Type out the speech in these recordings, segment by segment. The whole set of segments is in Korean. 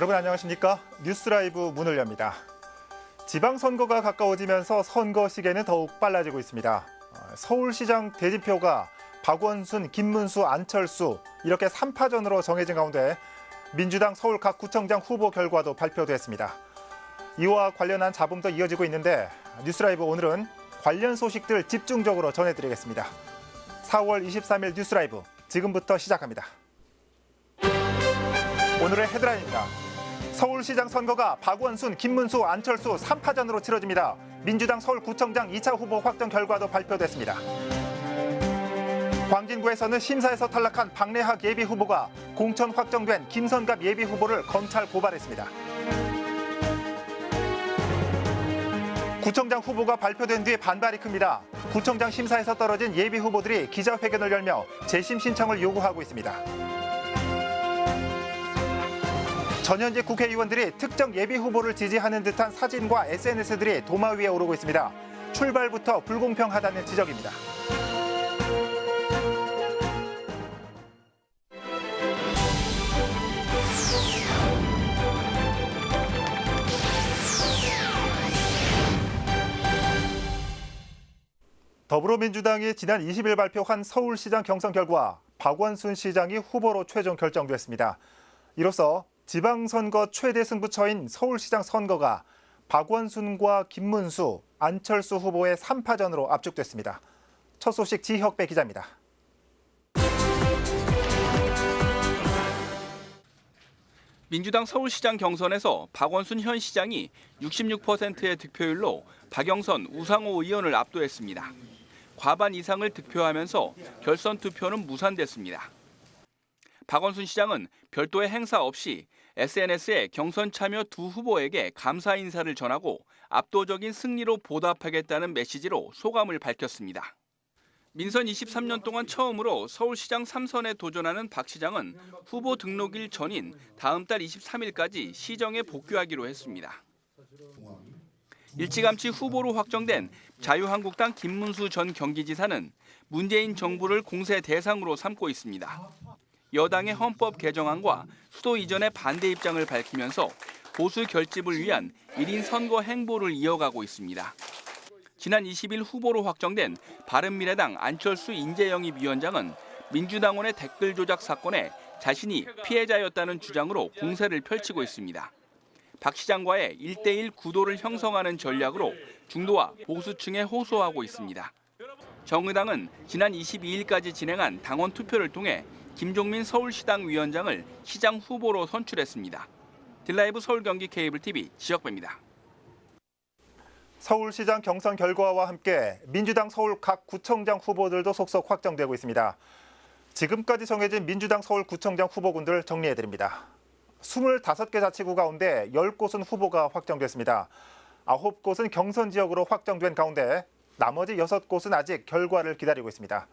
여러분 안녕하십니까? 뉴스라이브 문을 엽니다. 지방선거가 가까워지면서 선거 시계는 더욱 빨라지고 있습니다. 어, 서울시장 대진표가 박원순, 김문수, 안철수 이렇게 3파전으로 정해진 가운데 민주당 서울 각 구청장 후보 결과도 발표됐습니다. 이와 관련한 잡음도 이어지고 있는데 뉴스라이브 오늘은 관련 소식들 집중적으로 전해드리겠습니다. 4월 23일 뉴스라이브 지금부터 시작합니다. 오늘의 헤드라인입니다. 서울시장 선거가 박원순, 김문수, 안철수 3파전으로 치러집니다. 민주당 서울구청장 2차 후보 확정 결과도 발표됐습니다. 광진구에서는 심사에서 탈락한 박래학 예비 후보가 공천 확정된 김선갑 예비 후보를 검찰 고발했습니다. 구청장 후보가 발표된 뒤 반발이 큽니다. 구청장 심사에서 떨어진 예비 후보들이 기자회견을 열며 재심 신청을 요구하고 있습니다. 전현직 국회의원들이 특정 예비 후보를 지지하는 듯한 사진과 SNS들이 도마 위에 오르고 있습니다. 출발부터 불공평하다는 지적입니다. 더불어민주당이 지난 20일 발표한 서울시장 경선 결과 박원순 시장이 후보로 최종 결정됐습니다. 이로써 지방선거 최대 승부처인 서울시장 선거가 박원순과 김문수, 안철수 후보의 3파전으로 압축됐습니다. 첫 소식 지혁배 기자입니다. 민주당 서울시장 경선에서 박원순 현 시장이 66%의 득표율로 박영선, 우상호 의원을 압도했습니다. 과반 이상을 득표하면서 결선 투표는 무산됐습니다. 박원순 시장은 별도의 행사 없이 SNS에 경선 참여 두 후보에게 감사 인사를 전하고 압도적인 승리로 보답하겠다는 메시지로 소감을 밝혔습니다. 민선 23년 동안 처음으로 서울시장 3선에 도전하는 박 시장은 후보 등록일 전인 다음 달 23일까지 시정에 복귀하기로 했습니다. 일찌감치 후보로 확정된 자유한국당 김문수 전 경기지사는 문재인 정부를 공세 대상으로 삼고 있습니다. 여당의 헌법 개정안과 수도 이전의 반대 입장을 밝히면서 보수 결집을 위한 1인 선거 행보를 이어가고 있습니다. 지난 20일 후보로 확정된 바른미래당 안철수 인재영입위원장은 민주당원의 댓글 조작 사건에 자신이 피해자였다는 주장으로 공세를 펼치고 있습니다. 박 시장과의 1대1 구도를 형성하는 전략으로 중도와 보수층에 호소하고 있습니다. 정의당은 지난 22일까지 진행한 당원 투표를 통해 김종민 서울시당 위원장을 시장 후보로 선출했습니다. 딜라이브 서울 경기 케이블 TV 지역배입니다. 서울시장 경선 결과와 함께 민주당 서울 각 구청장 후보들도 속속 확정되고 있습니다. 지금까지 정해진 민주당 서울 구청장 후보군들 정리해드립니다. 25개 자치구 가운데 10곳은 후보가 확정됐습니다. 9곳은 경선 지역으로 확정된 가운데 나머지 6곳은 아직 결과를 기다리고 있습니다.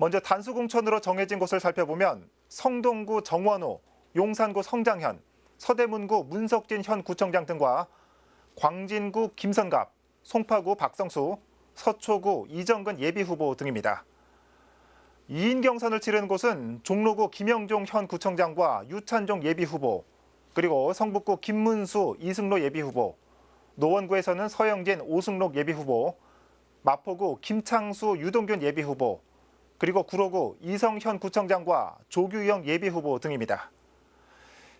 먼저 단수 공천으로 정해진 곳을 살펴보면 성동구 정원호, 용산구 성장현, 서대문구 문석진 현 구청장 등과 광진구 김선갑, 송파구 박성수, 서초구 이정근 예비 후보 등입니다. 2인 경선을 치른 곳은 종로구 김영종 현 구청장과 유찬종 예비 후보, 그리고 성북구 김문수 이승로 예비 후보, 노원구에서는 서영진 오승록 예비 후보, 마포구 김창수 유동균 예비 후보, 그리고 구로구 이성현 구청장과 조규영 예비 후보 등입니다.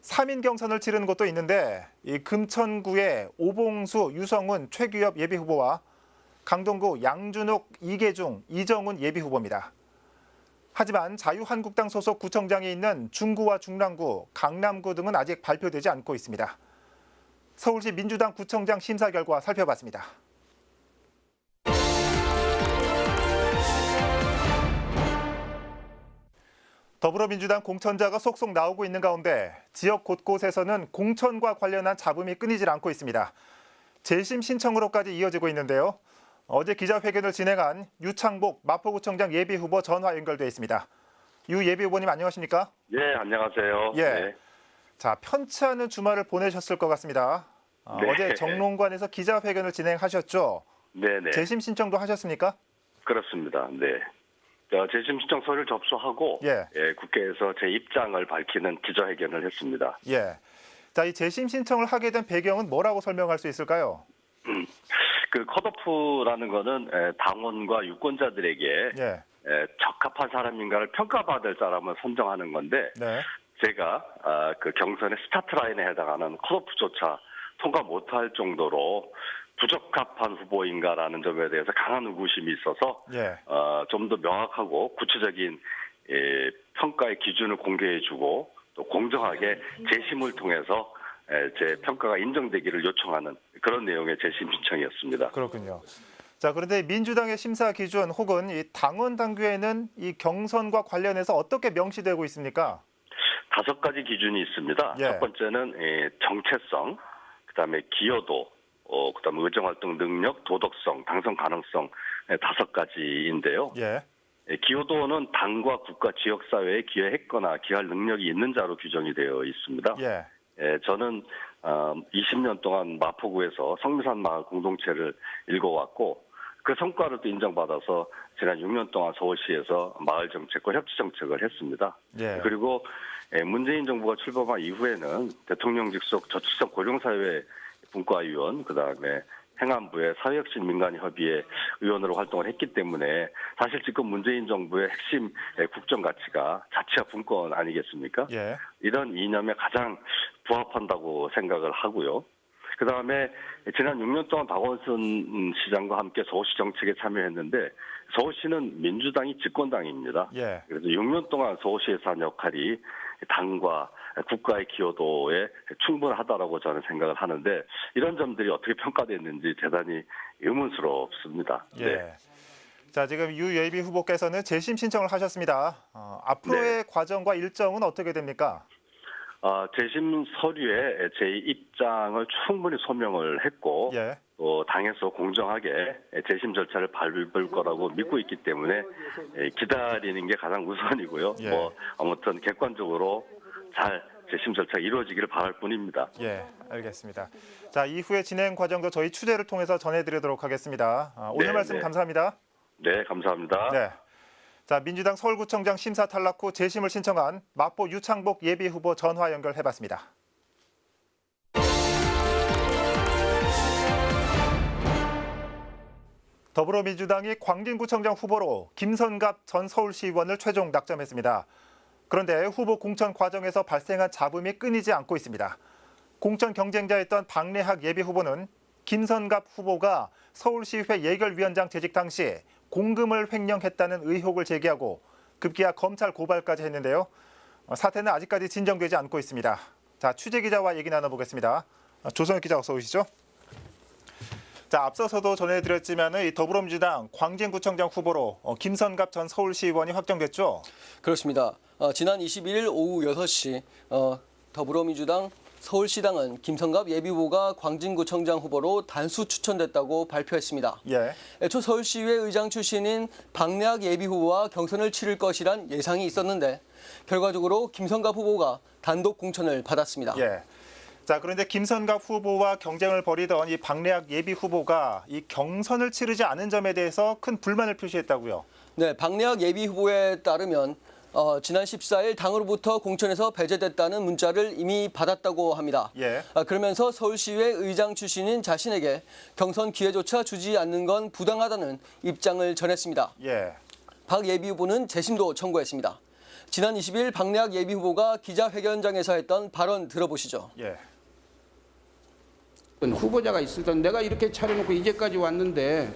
3인 경선을 치른 곳도 있는데 이 금천구의 오봉수, 유성훈, 최규엽 예비 후보와 강동구 양준욱, 이계중, 이정훈 예비 후보입니다. 하지만 자유한국당 소속 구청장이 있는 중구와 중랑구, 강남구 등은 아직 발표되지 않고 있습니다. 서울시 민주당 구청장 심사 결과 살펴봤습니다. 더불어민주당 공천자가 속속 나오고 있는 가운데 지역 곳곳에서는 공천과 관련한 잡음이 끊이질 않고 있습니다. 재심 신청으로까지 이어지고 있는데요. 어제 기자회견을 진행한 유창복 마포구청장 예비 후보 전화 연결돼 있습니다. 유 예비 후보님 안녕하십니까? 예, 안녕하세요. 예. 네. 자 편치 않은 주말을 보내셨을 것 같습니다. 어, 네. 어제 정론관에서 기자회견을 진행하셨죠. 네, 네. 재심 신청도 하셨습니까? 그렇습니다. 네. 어, 재심 신청 서류를 접수하고 예. 예, 국회에서 제 입장을 밝히는 기자회견을 했습니다. 예. 자, 이 재심 신청을 하게 된 배경은 뭐라고 설명할 수 있을까요? 그 컷오프라는 거는 에, 당원과 유권자들에게 예. 에, 적합한 사람인가를 평가받을 사람을 선정하는 건데 네. 제가 아, 그 경선의 스타트 라인에 해당하는 컷오프조차 통과 못할 정도로 부적합한 후보인가라는 점에 대해서 강한 의구심이 있어서 예. 어, 좀 더 명확하고 구체적인 예, 평가의 기준을 공개해주고 또 공정하게 재심을 통해서 에, 제 평가가 인정되기를 요청하는 그런 내용의 재심 신청이었습니다. 그렇군요. 자, 그런데 민주당의 심사 기준 혹은 이 당원 당규에는 이 경선과 관련해서 어떻게 명시되고 있습니까? 다섯 가지 기준이 있습니다. 예. 첫 번째는 예, 정체성, 그다음에 기여도, 어, 그다음에 의정 활동 능력, 도덕성, 당선 가능성 예, 다섯 가지인데요. 예. 예, 기여도는 당과 국가, 지역 사회에 기여했거나 기여할 능력이 있는 자로 규정이 되어 있습니다. 예. 예, 저는 어, 20년 동안 마포구에서 성미산 마을 공동체를 읽어왔고 그 성과를 또 인정받아서 지난 6년 동안 서울시에서 마을 정책과 협치 정책을 했습니다. 예. 그리고 예, 문재인 정부가 출범한 이후에는 대통령 직 속 저출산 고령사회 분과위원 그 다음에 행안부의 사회혁신 민간협의회 의원으로 활동을 했기 때문에 사실 지금 문재인 정부의 핵심 예, 국정 가치가 자치와 분권 아니겠습니까? 예. 이런 이념에 가장 부합한다고 생각을 하고요. 그 다음에 지난 6년 동안 박원순 시장과 함께 서울시 정책에 참여했는데 서울시는 민주당이 집권당입니다. 예. 그래서 6년 동안 서울시에서 한 역할이 당과 국가의 기여도에 충분하다라고 저는 생각을 하는데 이런 점들이 어떻게 평가됐는지 대단히 의문스럽습니다. 네. 예. 자, 지금 유 예비 후보께서는 재심 신청을 하셨습니다. 어, 앞으로의 과정과 일정은 어떻게 됩니까? 아, 재심 서류에 제 입장을 충분히 소명을 했고 예. 또 당에서 공정하게 재심 절차를 밟을 거라고 믿고 있기 때문에 예, 기다리는 게 가장 우선이고요. 예. 뭐 아무튼 객관적으로 잘 재심 절차가 이루어지기를 바랄 뿐입니다. 예, 알겠습니다. 자, 이후의 진행 과정도 저희 취재를 통해서 전해드리도록 하겠습니다. 아, 오늘 네, 말씀 네. 감사합니다. 네, 감사합니다. 네. 자, 민주당 서울구청장 심사 탈락 후 재심을 신청한 마포 유창복 예비 후보 전화 연결해봤습니다. 더불어민주당이 광진구청장 후보로 김선갑 전 서울시의원을 최종 낙점했습니다. 그런데 후보 공천 과정에서 발생한 잡음이 끊이지 않고 있습니다. 공천 경쟁자였던 박래학 예비 후보는 김선갑 후보가 서울시의회 예결위원장 재직 당시 공금을 횡령했다는 의혹을 제기하고 급기야 검찰 고발까지 했는데요. 어, 사태는 아직까지 진정되지 않고 있습니다. 자 취재 기자와 얘기 나눠보겠습니다. 어, 조성혁 기자 어서 오시죠. 자 앞서서도 전해드렸지만 이 더불어민주당 광진구청장 후보로 어, 김선갑 전 서울시의원이 확정됐죠. 그렇습니다. 어, 지난 21일 오후 6시 어, 더불어민주당 서울시당은 김성갑 예비후보가 광진구청장 후보로 단수 추천됐다고 발표했습니다. 예. 애초 서울시의회 의장 출신인 박래학 예비후보와 경선을 치를 것이란 예상이 있었는데 결과적으로 김성갑 후보가 단독 공천을 받았습니다. 예. 자 그런데 김선갑 후보와 경쟁을 벌이던 이 박래학 예비 후보가 이 경선을 치르지 않은 점에 대해서 큰 불만을 표시했다고요. 네, 박래학 예비 후보에 따르면 어, 지난 14일 당으로부터 공천에서 배제됐다는 문자를 이미 받았다고 합니다. 예. 아, 그러면서 서울시의회 의장 출신인 자신에게 경선 기회조차 주지 않는 건 부당하다는 입장을 전했습니다. 예. 박 예비 후보는 재심도 청구했습니다. 지난 20일 박래학 예비 후보가 기자회견장에서 했던 발언 들어보시죠. 예. 후보자가 있을 때 내가 이렇게 차려놓고 이제까지 왔는데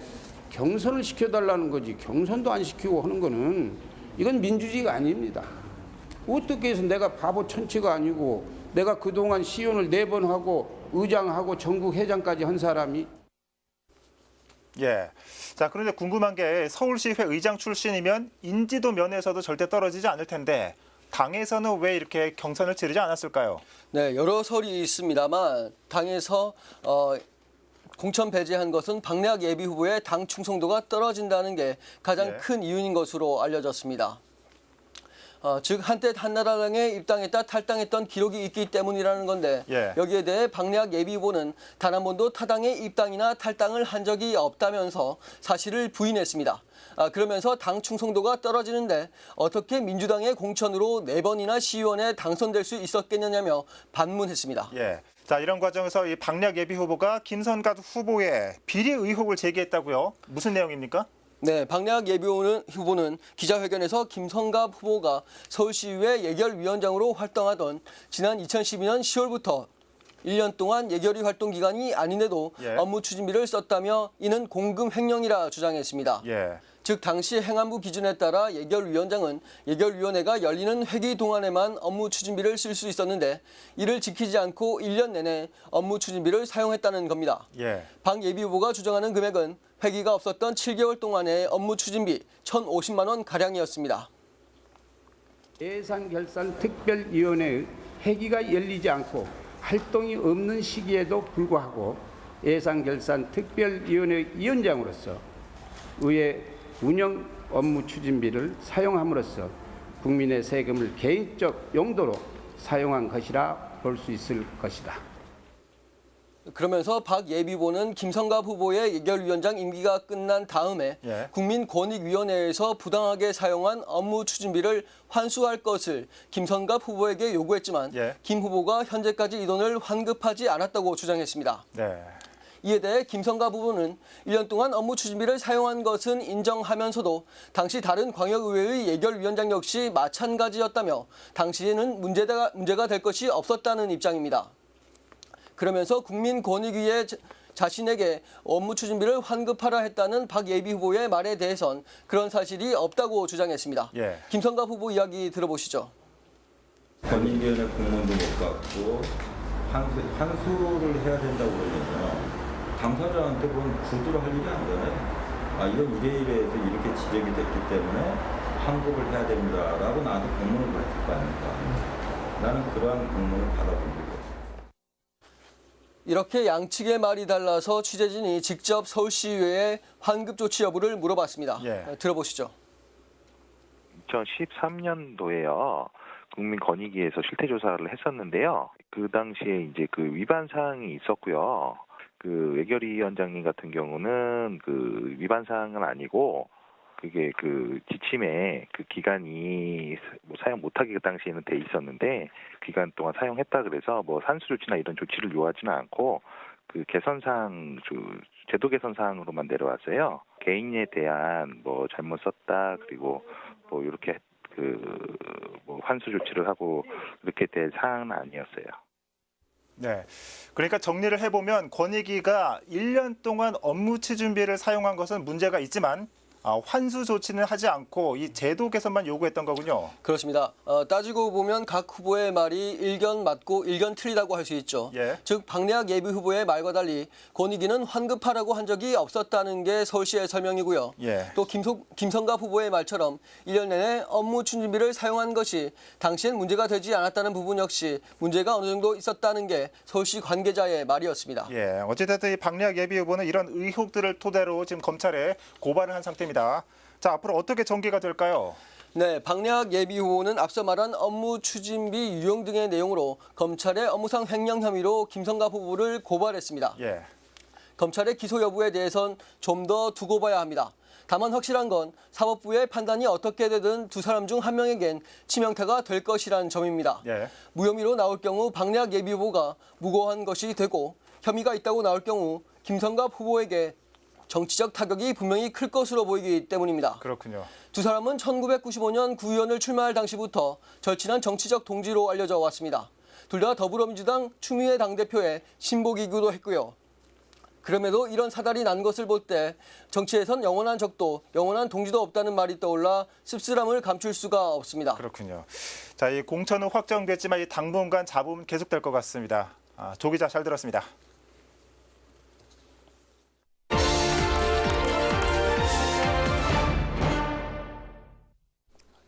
경선을 시켜달라는 거지 경선도 안 시키고 하는 거는 이건 민주주의가 아닙니다. 어떻게 해서 내가 바보 천치가 아니고 내가 그동안 시연을 네 번 하고 의장하고 전국 회장까지 한 사람이 예. 자, 그런데 궁금한 게 서울시의회 의장 출신이면 인지도 면에서도 절대 떨어지지 않을 텐데 당에서는 왜 이렇게 경선을 치르지 않았을까요? 네, 여러 설이 있습니다만 당에서 어, 공천 배제한 것은 박래학 예비 후보의 당 충성도가 떨어진다는 게 가장 예. 큰 이유인 것으로 알려졌습니다. 어, 즉 한때 한나라당에 입당했다 탈당했던 기록이 있기 때문이라는 건데 예. 여기에 대해 박래학 예비 후보는 단 한 번도 타당에 입당이나 탈당을 한 적이 없다면서 사실을 부인했습니다. 아, 그러면서 당 충성도가 떨어지는데 어떻게 민주당의 공천으로 네 번이나 시의원에 당선될 수 있었겠느냐며 반문했습니다. 예. 자 이런 과정에서 이 박략 예비 후보가 김선갑 후보에 비리 의혹을 제기했다고요? 무슨 내용입니까? 네, 박래학 예비후보는 후보는 기자회견에서 김성갑 후보가 서울시의회 예결위원장으로 활동하던 지난 2012년 10월부터 1년 동안 예결위 활동 기간이 아닌데도 예. 업무 추진비를 썼다며 이는 공금 횡령이라 주장했습니다. 예. 즉 당시 행안부 기준에 따라 예결위원장은 예결위원회가 열리는 회기 동안에만 업무 추진비를 쓸 수 있었는데 이를 지키지 않고 1년 내내 업무 추진비를 사용했다는 겁니다. 예. 박 예비후보가 주장하는 금액은 회기가 없었던 7개월 동안의 업무 추진비 1,050만 원 가량이었습니다. 예산결산특별위원회의 회기가 열리지 않고 활동이 없는 시기에도 불구하고 예산결산특별위원회 위원장으로서 의회 운영 업무 추진비를 사용함으로써 국민의 세금을 개인적 용도로 사용한 것이라 볼 수 있을 것이다. 그러면서 박 예비후보는 김성갑 후보의 예결위원장 임기가 끝난 다음에 예. 국민권익위원회에서 부당하게 사용한 업무 추진비를 환수할 것을 김성갑 후보에게 요구했지만 예. 김 후보가 현재까지 이 돈을 환급하지 않았다고 주장했습니다. 네. 이에 대해 김성갑 후보는 1년 동안 업무 추진비를 사용한 것은 인정하면서도 당시 다른 광역의회의 예결위원장 역시 마찬가지였다며 당시에는 문제가, 문제가 될 것이 없었다는 입장입니다. 그러면서 국민권익위에 자- 자신에게 업무 추진비를 환급하라 했다는 박 예비 후보의 말에 대해선 그런 사실이 없다고 주장했습니다. 예. 김성갑 후보 이야기 들어보시죠. 권익위원회 공무원도 못 받고 환수, 환수를 해야 된다고 그러면요. 당사자한테 그건 구두로 할 일이 아니잖아요. 아, 이건 이래 이래해서 이렇게 지적이 됐기 때문에 환급을 해야 됩니다 라고 나한테 공문을 보냈을 거 아닙니까? 나는 그러한 공문을 받아본 없어요. 이렇게 양측의 말이 달라서 취재진이 직접 서울시의회에 환급 조치 여부를 물어봤습니다. 예. 들어보시죠. 2013년도에요. 국민권익위에서 실태 조사를 했었는데요. 그 당시에 이제 그 위반 사항이 있었고요. 그 외결위원장님 같은 경우는 그 위반 사항은 아니고 그게 그 지침에 그 기간이 뭐 사용 못하게 그 당시에는 돼 있었는데 기간 동안 사용했다 그래서 뭐 산수 조치나 이런 조치를 요하지는 않고 그 개선 사항 주- 제도 개선 사항으로만 내려왔어요. 개인에 대한 뭐 잘못 썼다 그리고 뭐 이렇게 그 뭐 환수 조치를 하고 그렇게 될 사항은 아니었어요. 네. 그러니까 정리를 해보면 권익위가 1년 동안 업무 추진비를 사용한 것은 문제가 있지만 아, 환수 조치는 하지 않고 이 제도 개선만 요구했던 거군요. 그렇습니다. 어, 따지고 보면 각 후보의 말이 일견 맞고 일견 틀리다고 할 수 있죠. 예. 즉 박래학 예비 후보의 말과 달리 권익위는 환급하라고 한 적이 없었다는 게 서울시의 설명이고요. 예. 또 김소, 김성갑 후보의 말처럼 1년 내내 업무 추진비를 사용한 것이 당시엔 문제가 되지 않았다는 부분 역시 문제가 어느 정도 있었다는 게 서울시 관계자의 말이었습니다. 예, 어찌됐든 이 박래학 예비 후보는 이런 의혹들을 토대로 지금 검찰에 고발을 한 상태입니다. 자, 앞으로 어떻게 전개가 될까요? 네, 박래학 예비 후보는 앞서 말한 업무 추진비 유용 등의 내용으로 검찰의 업무상 횡령 혐의로 김성갑 후보를 고발했습니다. 예, 검찰의 기소 여부에 대해선 좀 더 두고 봐야 합니다. 다만 확실한 건 사법부의 판단이 어떻게 되든 두 사람 중 한 명에겐 치명타가 될 것이라는 점입니다. 예. 무혐의로 나올 경우 박래학 예비 후보가 무고한 것이 되고 혐의가 있다고 나올 경우 김성갑 후보에게 정치적 타격이 분명히 클 것으로 보이기 때문입니다. 그렇군요. 두 사람은 1995년 구의원을 출마할 당시부터 절친한 정치적 동지로 알려져 왔습니다. 둘 다 더불어민주당 추미애 당대표의 신복이기도 했고요. 그럼에도 이런 사달이 난 것을 볼 때 정치에선 영원한 적도 영원한 동지도 없다는 말이 떠올라 씁쓸함을 감출 수가 없습니다. 그렇군요. 자, 이 공천은 확정됐지만 이 당분간 잡음은 계속될 것 같습니다. 아, 조 기자 잘 들었습니다.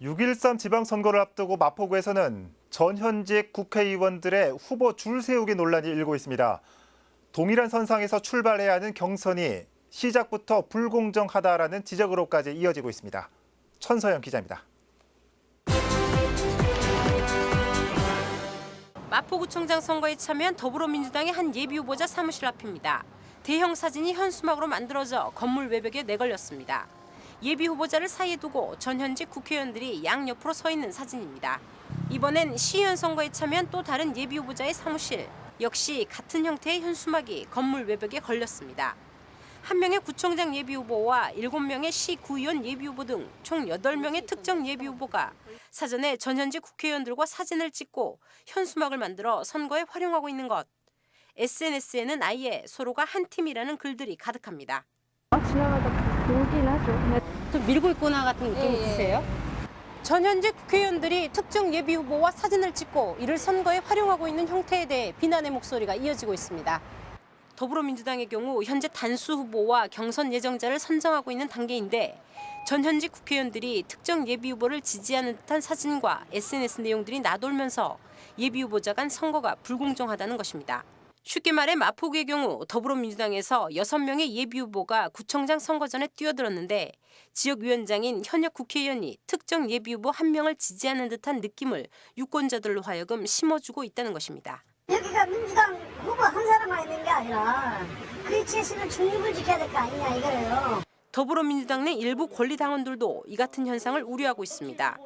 6.13 지방선거를 앞두고 마포구에서는 전현직 국회의원들의 후보 줄 세우기 논란이 일고 있습니다. 동일한 선상에서 출발해야 하는 경선이 시작부터 불공정하다라는 지적으로까지 이어지고 있습니다. 천서영 기자입니다. 마포구청장 선거에 참여한 더불어민주당의 한 예비 후보자 사무실 앞입니다. 대형 사진이 현수막으로 만들어져 건물 외벽에 내걸렸습니다. 예비 후보자를 사이에 두고 전현직 국회의원들이 양옆으로 서 있는 사진입니다. 이번엔 시의원 선거에 참여한 또 다른 예비 후보자의 사무실 역시 같은 형태의 현수막이 건물 외벽에 걸렸습니다. 한 명의 구청장 예비 후보와 일곱 명의 시 구의원 예비 후보 등총 여덟 명의 특정 예비 후보가 사전에 전현직 국회의원들과 사진을 찍고 현수막을 만들어 선거에 활용하고 있는 것. SNS에는 아예 서로가 한 팀이라는 글들이 가득합니다. 지나가다 보긴 하죠. 좀 밀고 있구나 같은 느낌이 드세요? 전현직 국회의원들이 특정 예비 후보와 사진을 찍고 이를 선거에 활용하고 있는 형태에 대해 비난의 목소리가 이어지고 있습니다. 더불어민주당의 경우 현재 단수 후보와 경선 예정자를 선정하고 있는 단계인데 전현직 국회의원들이 특정 예비 후보를 지지하는 듯한 사진과 SNS 내용들이 나돌면서 예비 후보자 간 선거가 불공정하다는 것입니다. 쉽게 말해 마포구의 경우 더불어민주당에서 6명의 예비 후보가 구청장 선거 전에 뛰어들었는데 지역위원장인 현역 국회의원이 특정 예비 후보 한 명을 지지하는 듯한 느낌을 유권자들로 하여금 심어주고 있다는 것입니다. 여기가 민주당 후보 한 사람만 있는 게 아니라 그 위치에서는 중립을 지켜야 될 거 아니냐 이거예요. 더불어민주당 내 일부 권리당원들도 이 같은 현상을 우려하고 있습니다.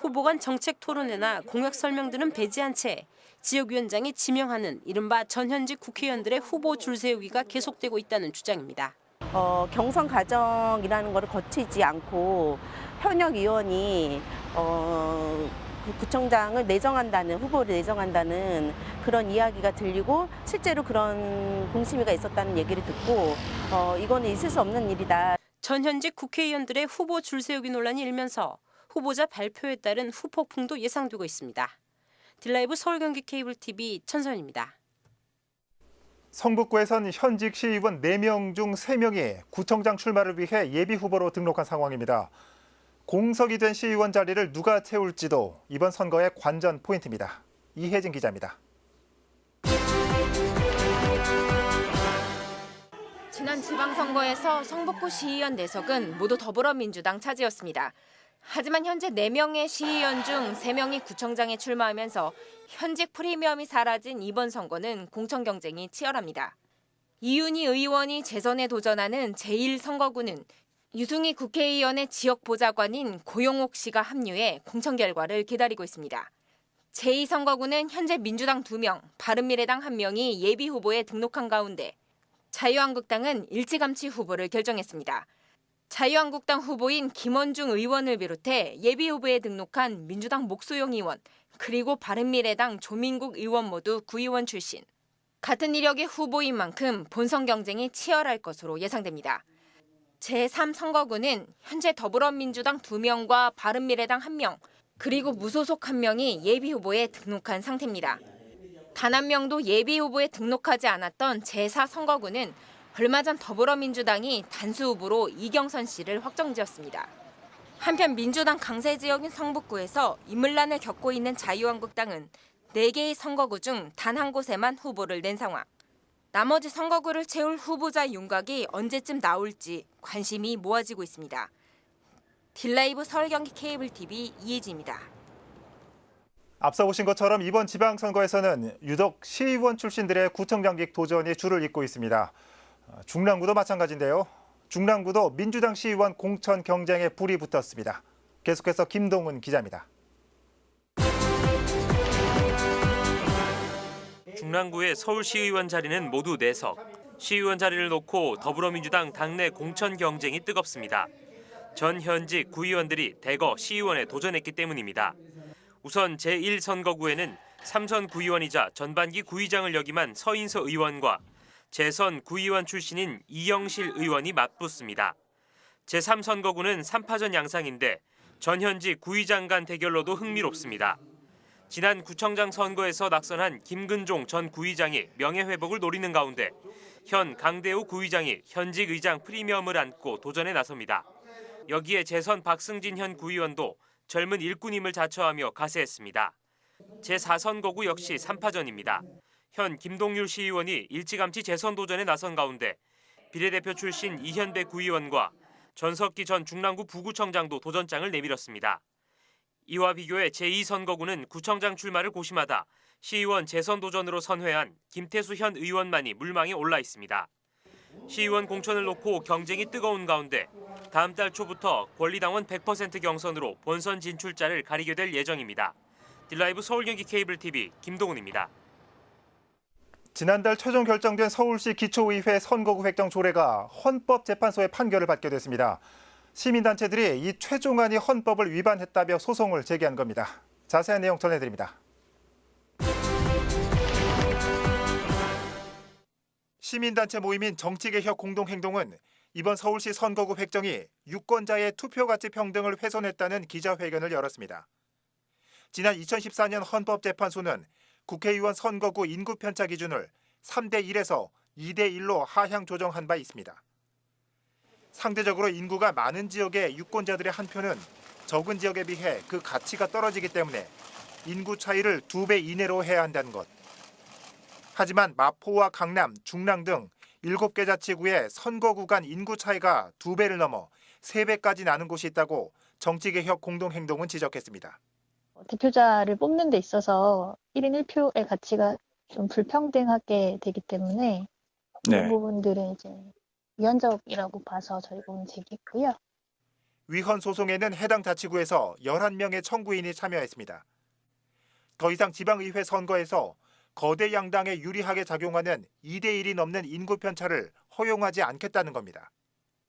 후보 간 정책 토론회나 공약 설명들은 배제한 채 지역위원장이 지명하는 이른바 전현직 국회의원들의 후보 줄 세우기가 계속되고 있다는 주장입니다. 어, 경선 과정이라는 것을 거치지 않고 현역 의원이 어, 그 구청장을 내정한다는 후보를 내정한다는 그런 이야기가 들리고 실제로 그런 공심위가 있었다는 얘기를 듣고 어, 이거는 있을 수 없는 일이다. 전현직 국회의원들의 후보 줄 세우기 논란이 일면서 후보자 발표에 따른 후폭풍도 예상되고 있습니다. 딜라이브 서울경기 케이블 TV 천선입니다. 성북구에선 현직 시의원 4명 중 3명이 구청장 출마를 위해 예비 후보로 등록한 상황입니다. 공석이 된 시의원 자리를 누가 채울지도 이번 선거의 관전 포인트입니다. 이혜진 기자입니다. 지난 지방선거에서 성북구 시의원 내석은 모두 더불어민주당 차지였습니다. 하지만 현재 4명의 시의원 중 3명이 구청장에 출마하면서 현직 프리미엄이 사라진 이번 선거는 공천 경쟁이 치열합니다. 이윤희 의원이 재선에 도전하는 제1선거구는 유승희 국회의원의 지역 보좌관인 고용옥 씨가 합류해 공천 결과를 기다리고 있습니다. 제2선거구는 현재 민주당 2명, 바른미래당 1명이 예비 후보에 등록한 가운데 자유한국당은 일찌감치 후보를 결정했습니다. 자유한국당 후보인 김원중 의원을 비롯해 예비 후보에 등록한 민주당 목소용 의원 그리고 바른미래당 조민국 의원 모두 구의원 출신. 같은 이력의 후보인 만큼 본선 경쟁이 치열할 것으로 예상됩니다. 제3선거구는 현재 더불어민주당 2명과 바른미래당 1명 그리고 무소속 1명이 예비 후보에 등록한 상태입니다. 단 한 명도 예비 후보에 등록하지 않았던 제4선거구는 얼마 전 더불어민주당이 단수 후보로 이경선 씨를 확정지었습니다. 한편 민주당 강세 지역인 성북구에서 인물난을 겪고 있는 자유한국당은 4개의 선거구 중 단 한 곳에만 후보를 낸 상황. 나머지 선거구를 채울 후보자 윤곽이 언제쯤 나올지 관심이 모아지고 있습니다. 딜라이브 서울경기 케이블 TV 이혜지입니다. 앞서 보신 것처럼 이번 지방선거에서는 유독 시의원 출신들의 구청장직 도전이 줄을 잇고 있습니다. 어, 중랑구도 마찬가지인데요. 중랑구도 민주당 시의원 공천 경쟁에 불이 붙었습니다. 계속해서 김동훈 기자입니다. 중랑구의 서울시의원 자리는 모두 4석. 시의원 자리를 놓고 더불어민주당 당내 공천 경쟁이 뜨겁습니다. 전 현직 구의원들이 대거 시의원에 도전했기 때문입니다. 우선 제1선거구에는 삼선 구의원이자 전반기 구의장을 역임한 서인서 의원과 재선 구의원 출신인 이영실 의원이 맞붙습니다. 제3선거구는 3파전 양상인데 전현직 구의장 간 대결로도 흥미롭습니다. 지난 구청장 선거에서 낙선한 김근종 전 구의장이 명예회복을 노리는 가운데 현 강대우 구의장이 현직 의장 프리미엄을 안고 도전에 나섭니다. 여기에 재선 박승진 현 구의원도 젊은 일꾼임을 자처하며 가세했습니다. 제4선거구 역시 3파전입니다. 현 김동률 시의원이 일찌감치 재선 도전에 나선 가운데 비례대표 출신 이현배 구의원과 전석기 전 중랑구 부구청장도 도전장을 내밀었습니다. 이와 비교해 제2선거구는 구청장 출마를 고심하다 시의원 재선 도전으로 선회한 김태수 현 의원만이 물망에 올라 있습니다. 시의원 공천을 놓고 경쟁이 뜨거운 가운데 다음 달 초부터 권리당원 100% 경선으로 본선 진출자를 가리게 될 예정입니다. 딜라이브 서울 경기 케이블 TV 김동훈입니다. 지난달 최종 결정된 서울시 기초의회 선거구 획정 조례가 헌법재판소의 판결을 받게 됐습니다. 시민단체들이 이 최종안이 헌법을 위반했다며 소송을 제기한 겁니다. 자세한 내용 전해드립니다. 시민단체 모임인 정치개혁 공동행동은 이번 서울시 선거구 획정이 유권자의 투표가치 평등을 훼손했다는 기자회견을 열었습니다. 지난 2014년 헌법재판소는 국회의원 선거구 인구 편차 기준을 3대 1에서 2대 1로 하향 조정한 바 있습니다. 상대적으로 인구가 많은 지역의 유권자들의 한 표는 적은 지역에 비해 그 가치가 떨어지기 때문에 인구 차이를 두 배 이내로 해야 한다는 것. 하지만 마포와 강남, 중랑 등 7개 자치구의 선거 구 간 인구 차이가 두 배를 넘어 세 배까지 나는 곳이 있다고 정치개혁 공동행동은 지적했습니다. 대표자를 뽑는 데 있어서 1인 1표의 가치가 좀 불평등하게 되기 때문에 이 부분들은 이제 위헌적이라고 봐서 저희가 움직이고요. 위헌 소송에는 해당 자치구에서 11명의 청구인이 참여했습니다. 더 이상 지방의회 선거에서 거대 양당에 유리하게 작용하는 2대 1이 넘는 인구 편차를 허용하지 않겠다는 겁니다.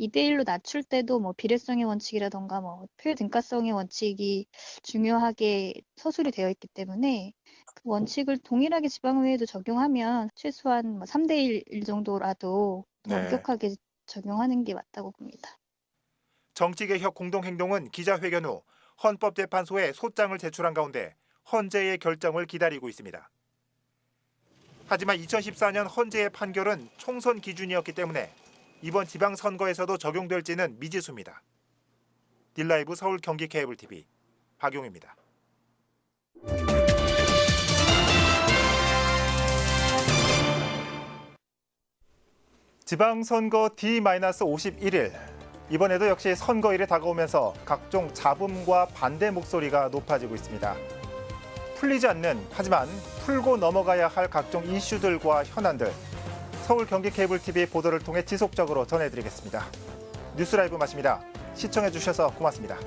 2대1로 낮출 때도 뭐 비례성의 원칙이라던가 뭐 표의 등가성의 원칙이 중요하게 서술이 되어 있기 때문에 그 원칙을 동일하게 지방의회에도 적용하면 최소한 뭐 3대1 정도라도 더 네. 엄격하게 적용하는 게 맞다고 봅니다. 정치개혁 공동행동은 기자회견 후 헌법재판소에 소장을 제출한 가운데 헌재의 결정을 기다리고 있습니다. 하지만 2014년 헌재의 판결은 총선 기준이었기 때문에 이번 지방선거에서도 적용될지는 미지수입니다. 딜라이브 서울 경기 케이블 TV 박용입니다. 지방선거 D-51일 이번에도 역시 선거일이 다가오면서 각종 잡음과 반대 목소리가 높아지고 있습니다. 풀리지 않는 하지만 풀고 넘어가야 할 각종 이슈들과 현안들 서울 경기 케이블 TV 보도를 통해 지속적으로 전해드리겠습니다. 뉴스라이브 마칩니다. 시청해 주셔서 고맙습니다.